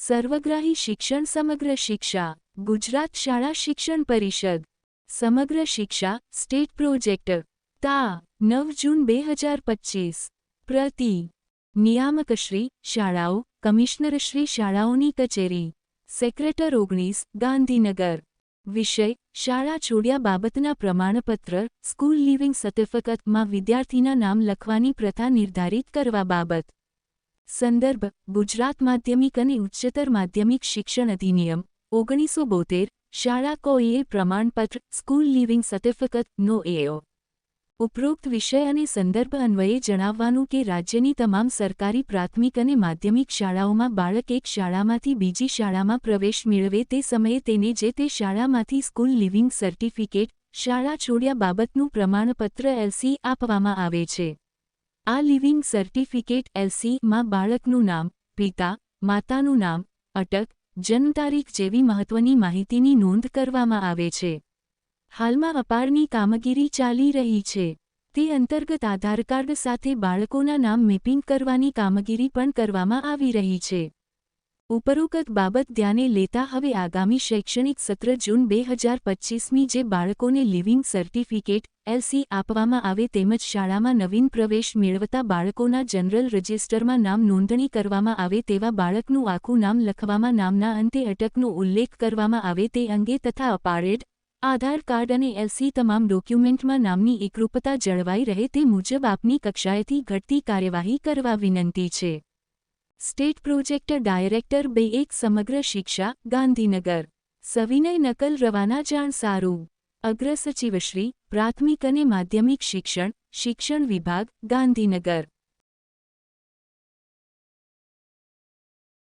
સર્વગ્રાહી શિક્ષણ સમગ્ર શિક્ષા, ગુજરાત શાળા શિક્ષણ પરિષદ, સમગ્ર શિક્ષા, સ્ટેટ પ્રોજેક્ટ, તા, નવ જૂન બે હજાર પચીસ. પ્રતિ નિયામકશ્રી શાળાઓ કમિશનરશ્રી શાળાઓની કચેરી. સેક્રેટર ઓગણીસ, ગાંધીનગર. વિષય, શાળા છોડ્યા બાબતના પ્રમાણપત્ર, સ્કૂલ લિવિંગ સર્ટિફિકેટમાં વિદ્યાર્થીના નામ લખવાની પ્રથા નિર્ધારિત કરવા બાબત. સંદર્ભ, ગુજરાત માધ્યમિક અને ઉચ્ચતર માધ્યમિક શિક્ષણ અધિનિયમ, ઓગણીસો બોતેર, શાળા કોઈએ પ્રમાણપત્ર, સ્કૂલ લિવિંગ સર્ટિફિકેટનો એઓ ઉપરોક્ત વિષય અને સંદર્ભ અન્વયે જણાવવાનું કે રાજ્યની તમામ સરકારી પ્રાથમિક અને માધ્યમિક શાળાઓમાં બાળક એક શાળામાંથી બીજી શાળામાં પ્રવેશ મેળવે તે સમયે તેને જે તે શાળામાંથી સ્કૂલ લિવિંગ સર્ટિફિકેટ, શાળા છોડ્યા બાબતનું પ્રમાણપત્ર એલસી આપવામાં આવે છે. આ લિવિંગ સર્ટિફિકેટ એલસીમાં બાળકનું નામ, પિતા, માતાનું નામ, અટક જન્મ તારીખ જેવી મહત્વની માહિતીની નોંધ કરવામાં આવે છે. હાલમાં અપારની કામગીરી ચાલી રહી છે. તે અંતર્ગત આધાર કાર્ડ સાથે બાળકોના નામ મેપિંગ કરવાની કામગીરી પણ કરવામાં આવી રહી છે. ઉપરોક્ત બાબત ધ્યાને લેતા હવે આગામી શૈક્ષણિક સત્ર જૂન બે હજાર પચ્ચીસમી જે બાળકોને લિવિંગ સર્ટિફિકેટ, એલસી આપવામાં આવે તેમજ શાળામાં નવીન પ્રવેશ મેળવતા બાળકોના જનરલ રજિસ્ટરમાં નામ નોંધણી કરવામાં આવે તેવા બાળકનું આખું નામ લખવામાં નામના અંતે અટકનો ઉલ્લેખ કરવામાં આવે તે અંગે તથા અપારેડ, આધાર કાર્ડ અને એલસી તમામ ડોક્યુમેન્ટમાં નામની એકરૂપતા જળવાઈ રહે તે મુજબ આપની કક્ષાએથી ઘટતી કાર્યવાહી કરવા વિનંતી છે. સ્ટેટ પ્રોજેક્ટ ડાયરેક્ટર બે એક સમગ્ર શિક્ષા, ગાંધીનગર. સવિનય નકલ રવાના જાણ સારું. અગ્રસચિવશ્રી પ્રાથમિક અને માધ્યમિક શિક્ષણ શિક્ષણ વિભાગ, ગાંધીનગર.